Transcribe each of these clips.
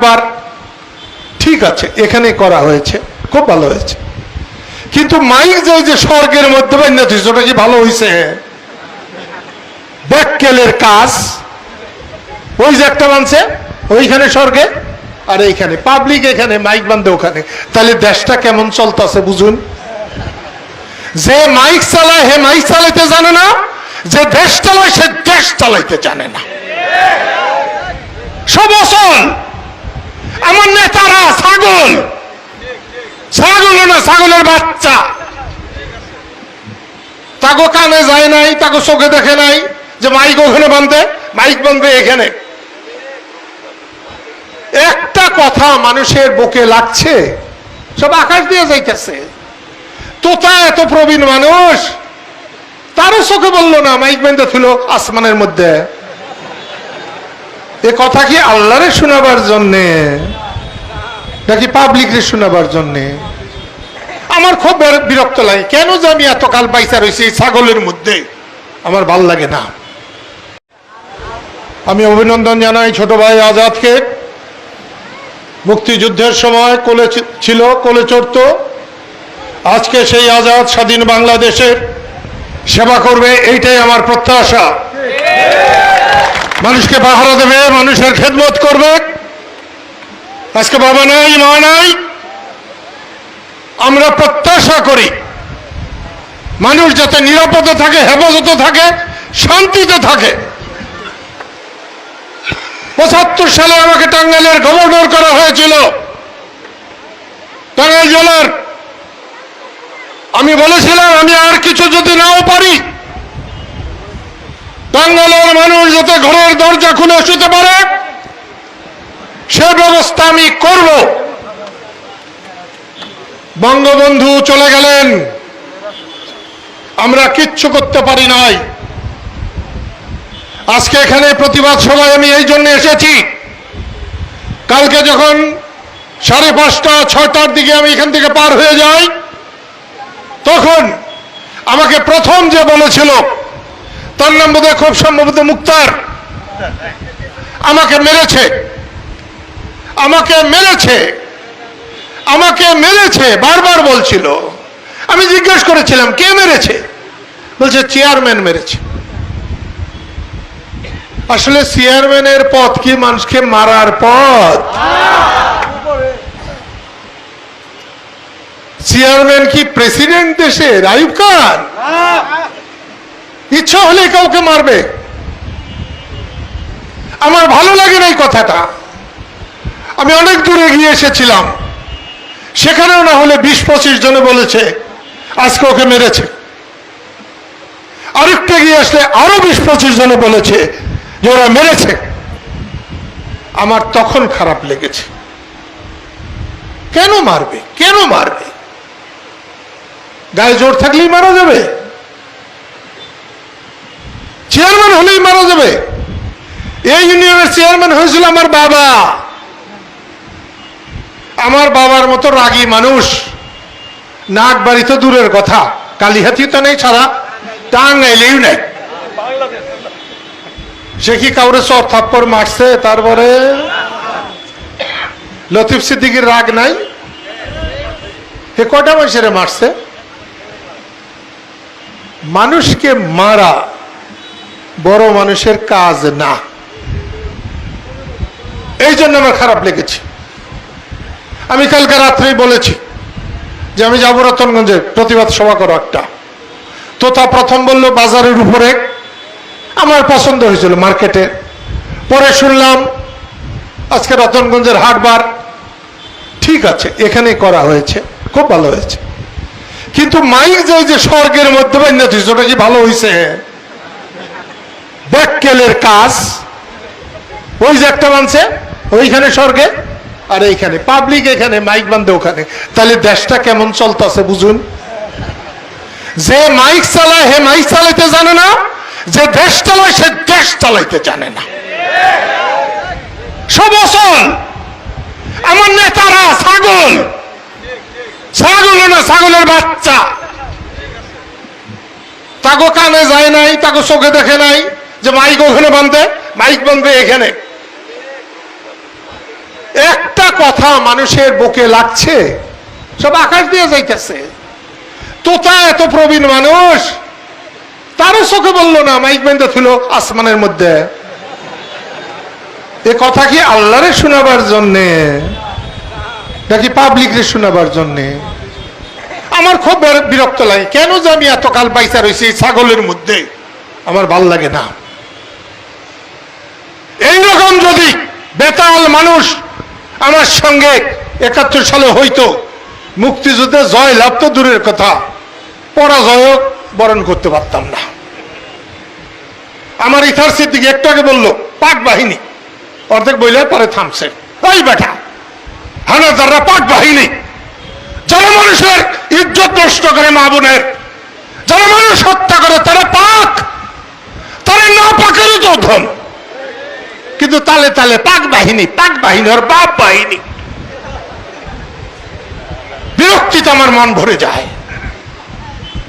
আবার ঠিক আছে এখানে করা হয়েছে খুব ভালো হয়েছে। কিন্তু মাইক যে যে স্বর্গের মধ্যে বান্যা দিয়েছে, ওটা কি ভালো হয়েছে ব্যাককেলের কাজ। ওই যে একটা মানছে ওইখানে স্বর্গে আর এইখানে। পাবলিক এখানে মাইক বান্ধে ওখানে। তাহলে দেশটা কেমন চলতেছে বুঝুন? যে মাইক চালায় হে মাইক চালাইতে জানে না যে দেশ চালায় সে দেশ চালাইতে জানে না। সব অসল আমার নেতারা ছাগল। ছাগল না, ছাগলের বাচ্চা। তাকে কানে যায় নাই তাকে চোখে দেখে নাই যে মাইক ওখানে বাঁধবে মাইক বাঁধবে এখানে। একটা কথা মানুষের বুকে লাগছে, সব আকাশ দিয়ে যাইতেছে। তোতা এত প্রবীণ মানুষ, তারও চোখে বলল না, মাইক বেঁধে ছিল আসমানের মধ্যে। এ কথা কি আল্লাহরে শোনাবার জন্যে? নাকি পাবলিকরে শোনাবার জন্যে? আমার খুব বিরক্ত লাগে। কেন যে আমি এতকাল বাইসা রয়েছি ছাগলের মধ্যে? আমার ভালো লাগে না। আমি অভিনন্দন জানাই ছোট ভাই আজাদকে। মুক্তিযুদ্ধের সময় কোলে ছিল, কোলে চড়ত। আজকে সেই আজাদ স্বাধীন বাংলাদেশের সেবা করবে, এইটাই আমার প্রত্যাশা। মানুষকে পাহারা দেবে, মানুষের খেদমত করবে। আজকে বাবা নাই, মা নাই, আমরা প্রত্যাশা করি মানুষ যাতে নিরাপদে থাকে, হেফাজতে থাকে, শান্তিতে থাকে। পঁচাত্তর সালে আমাকে টাঙ্গাইলের গভর্নর করা হয়েছিল। টাঙ্গাইল জেলার। আমি বলেছিলাম, আমি আর কিছু যদি নাও পারি, টাঙ্গাইলের মানুষ যাতে ঘরের দরজা খুলে শুতে পারে ব্যবস্থা আমি করব। বঙ্গবন্ধু চলে গেলেন। আমরা কিচ্ছু করতে পারি নাই। আজকে এখানে প্রতিবাদ সভায় আমি এই জন্য এসেছি। কালকে যখন সাড়ে পাঁচটা ছটার দিকে আমি এখান থেকে পার হয়ে যাই, তখন আমাকে প্রথম যে বলেছিল, তার নাম বোধহয় খুব সম্ভবত মুক্তার, আমাকে মেরেছে। আমাকে মেরেছে। আমাকে মেরেছে, বারবার বলছিল। আমি জিজ্ঞেস করেছিলাম, কে মেরেছে? বলছে, চেয়ারম্যান মেরেছে। আসলে চেয়ারম্যানের পথ কি মানুষকে মারার পথ? চেয়ারম্যান কি প্রেসিডেন্ট দেশের? আইব খান? ইচ্ছা হলে কাউকে মারবে। আমার ভালো লাগে না এই কথাটা। আমি অনেক দূরে গিয়ে এসেছিলাম। সেখানেও না হলে বিশ পঁচিশ জনে বলেছে, আজকে ওকে মেরেছে। আরেকটা গিয়ে আসলে আরও বিশ পঁচিশ জনে বলেছে যে ওরা মেরেছে। আমার তখন খারাপ লেগেছে। কেন মারবে? কেন মারবে? গায়ে জোর থাকলেই মারা যাবে। চেয়ারম্যান হলেই মারা যাবে। এই ইউনিয়নের চেয়ারম্যান হয়েছিল আমার বাবা। আমার বাবার মতো রাগী মানুষ। নাক বাড়ি তো দূরের কথা। কালিহাতি তো নেই ছাড়া। টাঙ্গাইলেও নেই। সে কি কাউরে চর থাপ্পড় মারছে? তারপরে লতিফ সিদ্দিকির রাগ নাই? হে কটা মানুষের মারছে? মানুষকে মারা বড় মানুষের কাজ না। এই জন্য আমার খারাপ লেগেছে। আমি কালকে রাত্রেই বলেছি যে আমি যাব রতনগঞ্জে, প্রতিবাদ সভা করো একটা। তো তা প্রথম বলল বাজারের উপরে। আমার পছন্দ হয়েছিল মার্কেটে। পরে শুনলাম আজকে রতনগঞ্জের হাটবার ঠিক আছে এখানে করা হয়েছে, খুব ভালো হয়েছে। কিন্তু মাইক যে যে স্বর্গের মধ্যে বান্যা ওটা কি ভালো হয়েছে ব্যাককেলের কাজ। ওই যে একটা মানছে, ওইখানে স্বর্গে আর এইখানে পাবলিক এখানে মাইক বান্ধে ওখানে। তাহলে দেশটা কেমন চলতেছে বুঝুন? যে মাইক চালায়, হে মাইক চালাইতে জানে না, যে দেশ চালায়, সে দেশ চালাইতে জানে না। সব অসল আমার নেতারা ছাগল। ছাগল না, ছাগলের বাচ্চা। তাকে কানে যায় নাই তাকে চোখে দেখে নাই যে মাইক ওখানে বাঁধবে মাইক বাঁধবে এখানে। কথা মানুষের বুকে লাগছে, সব আকাশ দিয়ে যাইতেছে। তোতা এত প্রবীণ মানুষ, তারও চোখে বলল না, মাইক বেঁধে ছিল আসমানের মধ্যে। এ কথা কি আল্লাহরে শোনাবার জন্যে, নাকি পাবলিকরে শোনাবার জন্যে? আমার খুব বিরক্ত লাগে, কেন যে আমি এতকাল পয়সা রয়েছি ছাগলের মধ্যে? আমার ভালো লাগে না। এইরকম যদি বেতাল মানুষ আমার সঙ্গে একাত্তর সালে হইতো। মুক্তিযুদ্ধে জয় লাভ তো দূরের কথা। পরাজয় বরণ করতে পারতাম না। আমার ইথার সিদ্দিকে একটু আগে বলল, পাক বাহিনী। অর্ধেক বইলে পরে থামছে। ওই বেটা, হানাদাররা পাক বাহিনী। যারা মানুষের ইজ্জত নষ্ট করে মা বোনের, যারা মানুষ হত্যা করে তারা পাক। তারা না পাকেরও তো ধন। তালে তালে পাক বাহিনী পাক বাহিনী আর বাপ বাহিনী। বিরক্তিতে আমার মন ভরে যায়।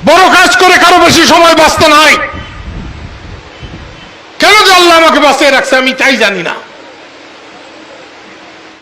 বড় কাজ করে কারও বেশি সময় বাঁচতে নাই। কেন যে আল্লাহ আমাকে বাঁচিয়ে রাখছে আমি তাই জানি না।